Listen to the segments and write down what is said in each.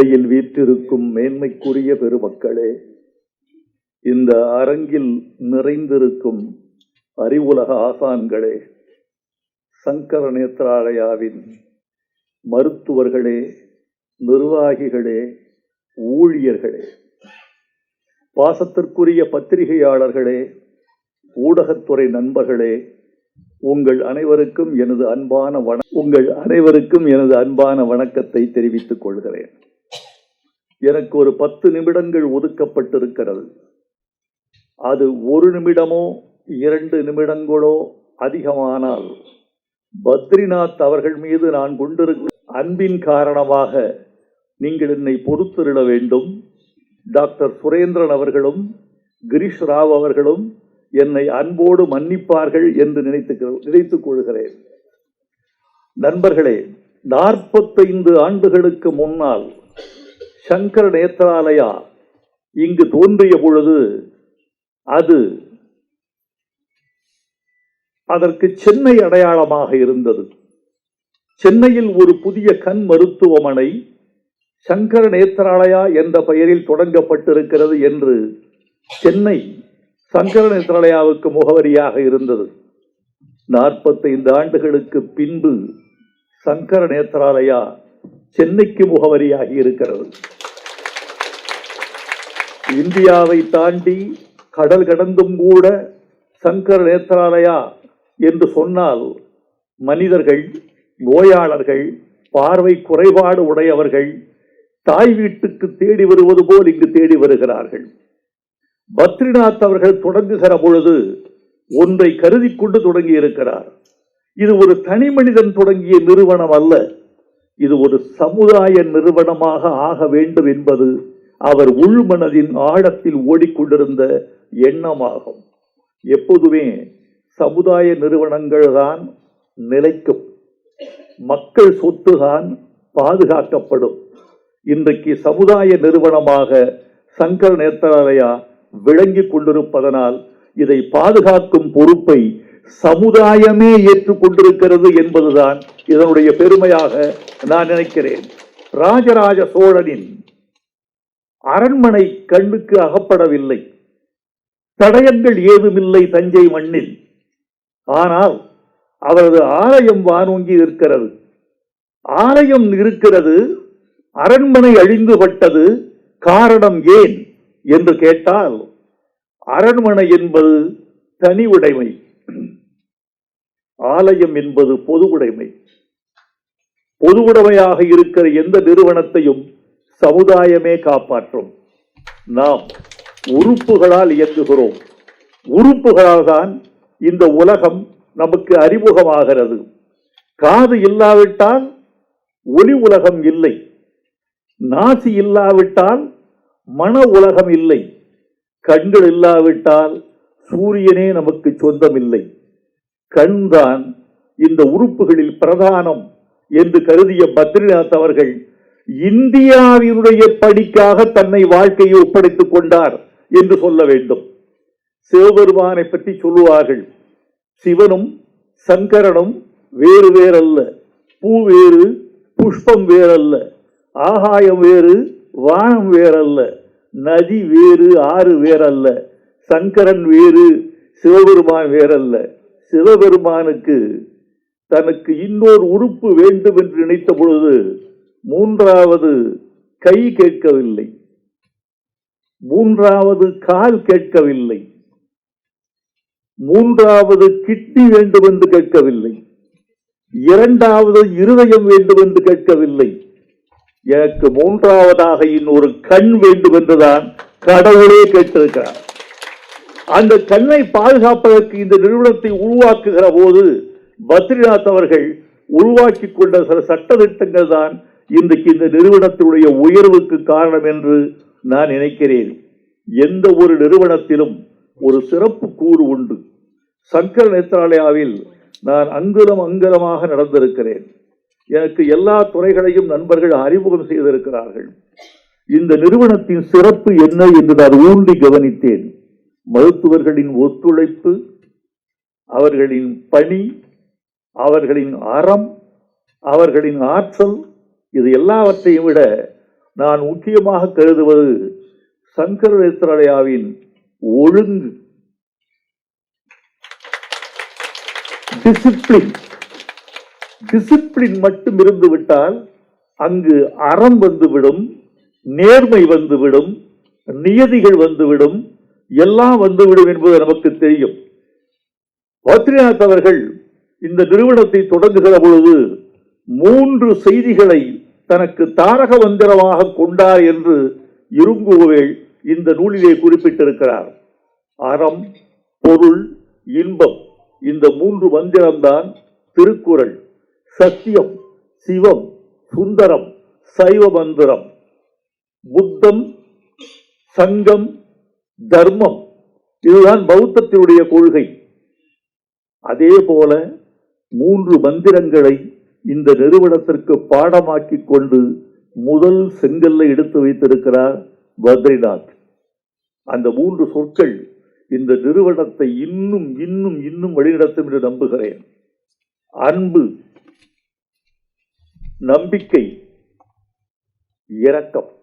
மேடையில் வீற்றிருக்கும் மேன்மைக்குரிய பெருமக்களே இந்த அரங்கில் நிறைந்திருக்கும் அறிவுலக ஆசான்களே சங்கர நேத்ராலயாவின் மருத்துவர்களே நிர்வாகிகளே ஊழியர்களே பாசத்திற்குரிய பத்திரிகையாளர்களே ஊடகத்துறை நண்பர்களே உங்கள் அனைவருக்கும் எனது அன்பான வண உங்கள் அனைவருக்கும் எனது அன்பான வணக்கத்தை தெரிவித்துக் கொள்கிறேன். எனக்கு ஒரு பத்து நிமிடங்கள் ஒதுக்கப்பட்டிருக்கிறது. அது ஒரு நிமிடமோ இரண்டு நிமிடங்களோ அதிகமானால் பத்ரிநாத் அவர்கள் மீது நான் கொண்டிருக்கும் அன்பின் காரணமாக நீங்கள் என்னை பொறுத்திருட வேண்டும். டாக்டர் சுரேந்திரன் அவர்களும் கிரீஷ் ராவ் அவர்களும் என்னை அன்போடு மன்னிப்பார்கள் என்று நினைத்து நினைத்துக் கொள்கிறேன். நண்பர்களே நாற்பத்தைந்து ஆண்டுகளுக்கு முன்னால் சங்கர நேத்ராலயா இங்கு தோன்றிய பொழுது அது அதற்கு சென்னை அடையாளமாக இருந்தது. சென்னையில் ஒரு புதிய கண் மருத்துவமனை சங்கர நேத்ராலயா என்ற பெயரில் தொடங்கப்பட்டிருக்கிறது என்று சென்னை சங்கர நேத்ராலயாவுக்கு முகவரியாக இருந்தது. நாற்பத்தைந்து ஆண்டுகளுக்கு பின்பு சங்கர நேத்ராலயா சென்னைக்கு முகவரியாகி இருக்கிறது. இந்தியாவை தாண்டி கடல் கடந்தும் கூட சங்கர நேத்ராலயா என்று சொன்னால் மனிதர்கள் நோயாளர்கள் பார்வை குறைபாடு உடையவர்கள் தாய் வீட்டுக்கு தேடி வருவது போல் இங்கு தேடி வருகிறார்கள். பத்ரிநாத் அவர்கள் தொடங்குகிற பொழுது ஒன்றை கருதி கொண்டு தொடங்கி இருக்கிறார் இது ஒரு தனி மனிதன் தொடங்கிய நிறுவனம் அல்ல. இது ஒரு சமுதாய நிறுவனமாக ஆக வேண்டும் என்பது அவர் உள்மனதின் ஆழத்தில் ஓடிக்கொண்டிருந்த எண்ணமாகும். எப்போதுமே சமுதாய நிறுவனங்கள் தான் நிலைக்கும். மக்கள் சொத்து தான் பாதுகாக்கப்படும். இன்றைக்கு சமுதாய நிறுவனமாக சங்கர் நேத்ராலயா விளங்கிக் கொண்டிருப்பதனால் இதை பாதுகாக்கும் பொறுப்பை சமுதாயமே ஏற்றுக்கொண்டிருக்கிறது என்பதுதான் இதனுடைய பெருமையாக நான் நினைக்கிறேன். ராஜராஜ சோழனின் அரண்மனை கண்ணுக்கு அகப்படவில்லை. தடயங்கள் ஏதுமில்லை தஞ்சை மண்ணில். ஆனால் அவரது ஆலயம் வானோங்கி இருக்கிறது ஆலயம் இருக்கிறது அரண்மனை அழிந்துபட்டது காரணம் ஏன் என்று கேட்டால் அரண்மனை என்பது தனி உடைமை ஆலயம் என்பது பொது உடைமை பொது உடைமையாக இருக்கிற எந்த நிறுவனத்தையும் சமுதாயமே காப்பாற்றும். நாம் உறுப்புகளால் இயங்குகிறோம். உறுப்புகளால் தான் இந்த உலகம் நமக்கு அறிமுகமாகிறது. காது இல்லாவிட்டால் ஒளி உலகம் இல்லை. நாசி இல்லாவிட்டால் மன உலகம் இல்லை. கண்கள் இல்லாவிட்டால் சூரியனே நமக்கு சொந்தமில்லை. கண்தான் இந்த உறுப்புகளில் பிரதானம் என்று கருதிய பத்ரிநாத் அவர்கள் இந்தியாவினுடைய படிக்காக தன்னை வாழ்க்கையை ஒப்படைத்துக் கொண்டார் என்று சொல்ல வேண்டும். சிவபெருமானை பற்றி சொல்லுவார்கள். சிவனும் சங்கரனும் வேறு வேறல்ல. பூ வேறு புஷ்பம் வேறல்ல. ஆகாயம் வேறு வானம் வேறல்ல. நதி வேறு ஆறு வேறல்ல. சங்கரன் வேறு சிவபெருமான் வேறல்ல. சிவபெருமானுக்கு தனக்கு இன்னொரு உறுப்பு வேண்டும் என்று நினைத்த பொழுது மூன்றாவது கை கேட்கவில்லை. மூன்றாவது கால் கேட்கவில்லை. மூன்றாவது கிட்னி வேண்டும் என்று கேட்கவில்லை. இரண்டாவது இருதயம் வேண்டும் என்று கேட்கவில்லை. எனக்கு மூன்றாவதாக இன்னொரு கண் வேண்டும் என்றுதான் கடவுளே கேட்டிருக்கிறார். அந்த கண்ணை பாதுகாப்பதற்கு இந்த நிறுவனத்தை உருவாக்குகிற போது பத்ரிநாத் அவர்கள் உருவாக்கி கொண்ட சில சட்டத்திட்டங்கள் தான் இன்றைக்கு இந்த நிறுவனத்தினுடைய உயர்வுக்கு காரணம் என்று நான் நினைக்கிறேன். எந்த ஒரு நிறுவனத்திலும் ஒரு சிறப்பு கூறு உண்டு. சங்கர் நேத்ராலயாவில் நான் அங்குலம் அங்குலமாக நடந்திருக்கிறேன். எனக்கு எல்லா துறைகளையும் நண்பர்கள் அறிமுகம் செய்திருக்கிறார்கள். இந்த நிறுவனத்தின் சிறப்பு என்ன என்று நான் ஊன்றி கவனித்தேன். மருத்துவர்களின் ஒத்துழைப்பு அவர்களின் பணி அவர்களின் அறம் அவர்களின் ஆற்றல் இது எல்லாவற்றையும் விட நான் முக்கியமாக கருதுவது சங்கர ஒழுங்கு. டிசிப்ளின் டிசிப்ளின் மட்டும் இருந்து விட்டால் அங்கு அறம் வந்துவிடும் நேர்மை வந்துவிடும் நியதிகள் வந்துவிடும் எல்லாம் வந்துவிடும் என்பது நமக்கு தெரியும். பத்ரிநாத் அவர்கள் இந்த நிறுவனத்தை தொடங்குகிற பொழுது மூன்று செய்திகளை தனக்கு தாரக மந்திரமாக கொண்டார் என்று இருங்குவேள் இந்த நூலிலே குறிப்பிட்டிருக்கிறார். அறம் பொருள் இன்பம் இந்த மூன்று மந்திரம்தான் திருக்குறள். சத்தியம் சிவம் சுந்தரம் சைவ மந்திரம். புத்தம் சங்கம் தர்மம். இதுதான் பௌத்தத்தினுடைய கொள்கை. அதே போல மூன்று மந்திரங்களை இந்த நிறுவனத்திற்கு பாடமாக்கி கொண்டு முதல் செங்கல்லை எடுத்து வைத்திருக்கிறார் பத்ரிநாத். அந்த மூன்று சொற்கள் இந்த நிறுவனத்தை இன்னும் இன்னும் இன்னும் வழிநடத்தும் என்று நம்புகிறேன். அன்பு நம்பிக்கை இரக்கம்.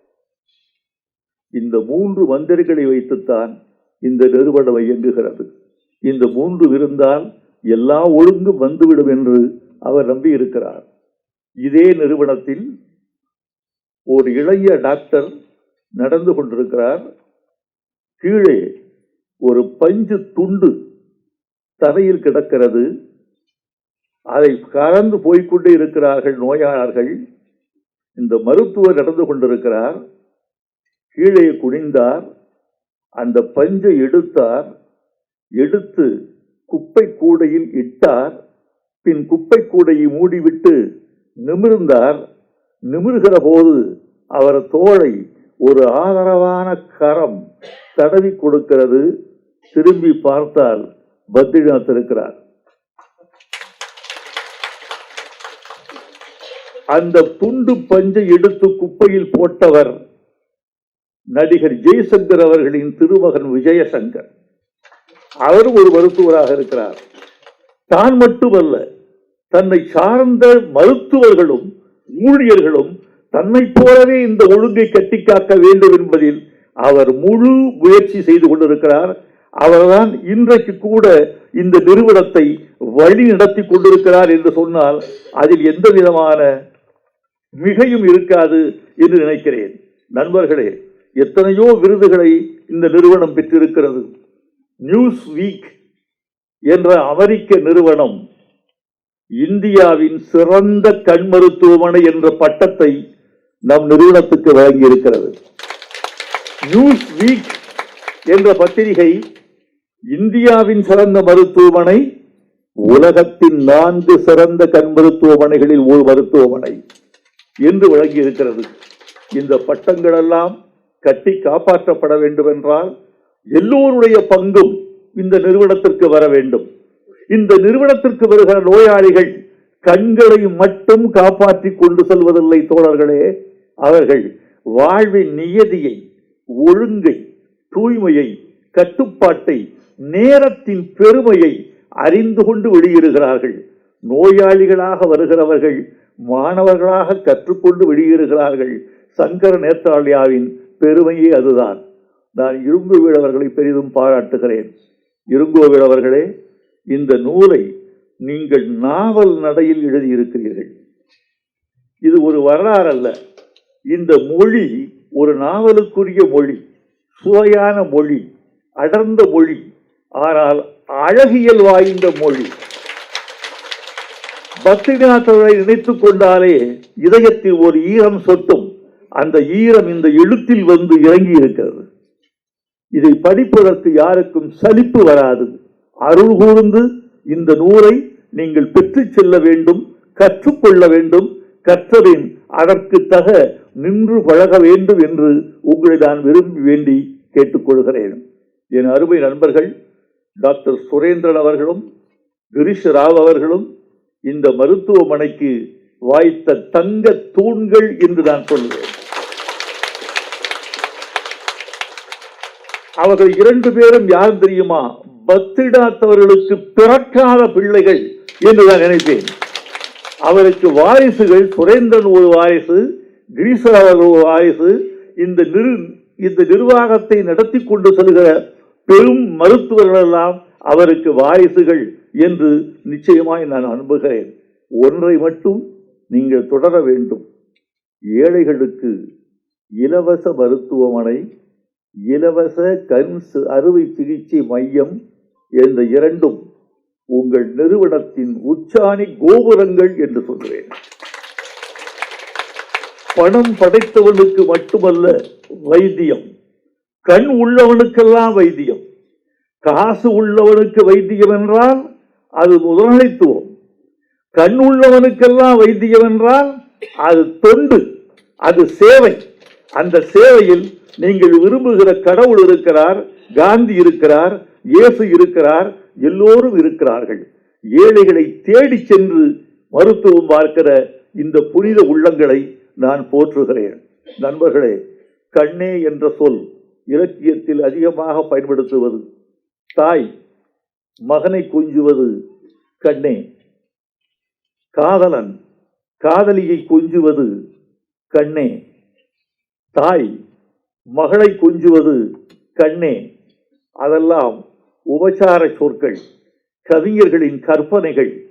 இந்த மூன்று மந்திரங்களை வைத்துத்தான் இந்த நிறுவனம் இயங்குகிறது. இந்த மூன்று இருந்தால் எல்லா ஒழுங்கும் வந்துவிடும் என்று அவர் நம்பி இருக்கிறார் இதே நிறுவனத்தில் ஒரு இளைய டாக்டர் நடந்து கொண்டிருக்கிறார். கீழே ஒரு பஞ்சு துண்டு தரையில் கிடக்கிறது. அதை கலந்து போய்க்கொண்டே இருக்கிறார்கள் நோயாளர்கள். இந்த மருத்துவர் நடந்து கொண்டிருக்கிறார். கீழே குனிந்தார். அந்த பஞ்சை எடுத்தார். எடுத்து குப்பை கூடையில் இட்டார். பின் குப்பை கூடையை மூடிவிட்டு நிமிர்ந்தார். நிமிர்கிற போது அவர் தோளை ஒரு ஆதரவான கரம் தடவி கொடுக்கிறது. திரும்பி பார்த்தால் பத்ரிநாத் இருக்கிறார். அந்த துண்டு பஞ்சை எடுத்து குப்பையில் போட்டவர் நடிகர் ஜெய்சங்கர் அவர்களின் திருமகன் விஜயசங்கர். அவரும் ஒரு மருத்துவராக இருக்கிறார். தான் மட்டுமல்ல தன்னை சார்ந்த மருத்துவர்களும் ஊழியர்களும் தன்னை போலவே இந்த ஒழுங்கை கட்டிக்காக்க வேண்டும் என்பதில் அவர் முழு முயற்சி செய்து கொண்டிருக்கிறார். அவர்தான் இன்றைக்கு கூட இந்த நிறுவனத்தை வழி நடத்தி கொண்டிருக்கிறார் என்று சொன்னால் அதில் எந்த விதமான மிகையும் இருக்காது என்று நினைக்கிறேன். நண்பர்களே எத்தனையோ விருதுகளை இந்த நிறுவனம் பெற்றிருக்கிறது. நியூஸ் வீக் என்ற அமெரிக்க நிறுவனம் இந்தியாவின் சிறந்த கண் மருத்துவமனை என்ற பட்டத்தை நம் நிறுவனத்துக்கு வழங்கி இருக்கிறது நியூஸ் வீக் என்ற பத்திரிகை இந்தியாவின் சிறந்த மருத்துவமனை உலகத்தின் நான்கு சிறந்த கண் மருத்துவமனைகளில் ஒரு மருத்துவமனை என்று வழங்கியிருக்கிறது. இந்த பட்டங்கள் எல்லாம் கட்டி காப்பாற்றப்பட வேண்டும் என்றால் எல்லோருடைய பங்கும் இந்த நிறுவனத்திற்கு வர வேண்டும். இந்த நிறுவனத்திற்கு வருகிற நோயாளிகள் கண்களை மட்டும் காப்பாற்றி கொண்டு செல்வதில்லை தோழர்களே. அவர்கள் வாழ்வின் நியதியை ஒழுங்கை தூய்மையை கட்டுப்பாட்டை நேரத்தின் பெருமையை அறிந்து கொண்டு வெளியேறுகிறார்கள் நோயாளிகளாக வருகிறவர்கள் மாணவர்களாக கற்றுக்கொண்டு வெளியேறுகிறார்கள் சங்கர நேத்ராலயாவின் பெருமையே அதுதான். நான் இரும்பு வீடவர்களை பெரிதும் பாராட்டுகிறேன். இருங்கோவில் அவர்களே இந்த நூலை நீங்கள் நாவல் நடையில் எழுதியிருக்கிறீர்கள். இது ஒரு வரலாறு அல்ல இந்த மொழி ஒரு நாவலுக்குரிய மொழி சுவையான மொழி அடர்ந்த மொழி ஆனால் அழகியல் வாய்ந்த மொழி. பக்திநாதரை நினைத்துக் கொண்டாலே இதயத்தில் ஒரு ஈரம் சொட்டும். அந்த ஈரம் இந்த எழுத்தில் வந்து இறங்கி இருக்கிறது. இதை படிப்பதற்கு யாருக்கும் சலிப்பு வராது. அருள் கூர்ந்து இந்த நூலை நீங்கள் பெற்றுச் செல்ல வேண்டும் கற்றுக்கொள்ள வேண்டும். கற்றதின் அதற்கு தக நின்று பழக வேண்டும் என்று உங்களை நான் விரும்பி வேண்டி கேட்டுக்கொள்கிறேன். என் அருமை நண்பர்கள் டாக்டர் சுரேந்திரன் அவர்களும் கிரிஷ் ராவ் அவர்களும் இந்த மருத்துவமனைக்கு வாய்த்த தங்க தூண்கள் என்று நான் சொல்கிறேன் அவர்கள் இரண்டு பேரும் யார் தெரியுமா? பத்திடாத்தவர்களுக்கு பிறக்காத பிள்ளைகள் என்று நான் நினைப்பேன். அவருக்கு வாரிசுகள் சுரேந்திரன் ஒரு வாரிசு கிரீசர் அவர்கள் வாரிசு. இந்த நிறு இந்த நிர்வாகத்தை நடத்தி கொண்டு செல்கிற பெரும் மருத்துவர்கள் எல்லாம் அவருக்கு வாரிசுகள் என்று நிச்சயமாய் நான் அனுப்புகிறேன் ஒன்றை மட்டும் நீங்கள் தொடர வேண்டும். ஏழைகளுக்கு இலவச மருத்துவமனை இலவச கண் அறுவை சிகிச்சை மையம் என்ற இரண்டும் உங்கள் நிறுவனத்தின் உச்சாணி கோபுரங்கள் என்று சொல்கிறேன். பணம் படைத்தவனுக்கு மட்டுமல்ல வைத்தியம். கண் உள்ளவனுக்கெல்லாம் வைத்தியம். காசு உள்ளவனுக்கு வைத்தியம் என்றால் அது முதலாளித்துவம். கண் உள்ளவனுக்கெல்லாம் வைத்தியம் என்றால் அது தொண்டு அது சேவை. அந்த சேவையில் நீங்கள் விரும்புகிற கடவுள் இருக்கிறார் காந்தி இருக்கிறார் இயேசு இருக்கிறார் எல்லோரும் இருக்கிறார்கள். ஏழைகளை தேடி சென்று மருத்துவம் பார்க்கிற இந்த புனித உள்ளங்களை நான் போற்றுகிறேன். நண்பர்களே கண்ணே என்ற சொல் இலக்கியத்தில் அதிகமாக பயன்படுத்துவது. தாய் மகனை கொஞ்சுவது கண்ணே. காதலன் காதலியை கொஞ்சுவது கண்ணே. தாய் மகளை கொஞ்சுவது கண்ணே. அதெல்லாம் உபசார சொற்கள் கவிஞர்களின் கற்பனைகள்.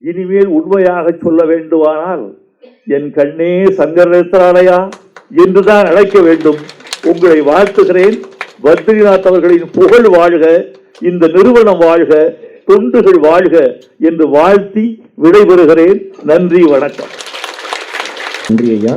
இனிமேல் உண்மையாக சொல்ல வேண்டுமானால் என் கண்ணே சங்கரத்தாலயா என்றுதான் அழைக்க வேண்டும். உங்களை வாழ்த்துகிறேன். பத்ரிநாத் அவர்களின் புகழ் வாழ்க இந்த நிறுவனம் வாழ்க தொண்டுகள் வாழ்க என்று வாழ்த்தி விடைபெறுகிறேன். நன்றி வணக்கம். நன்றி ஐயா.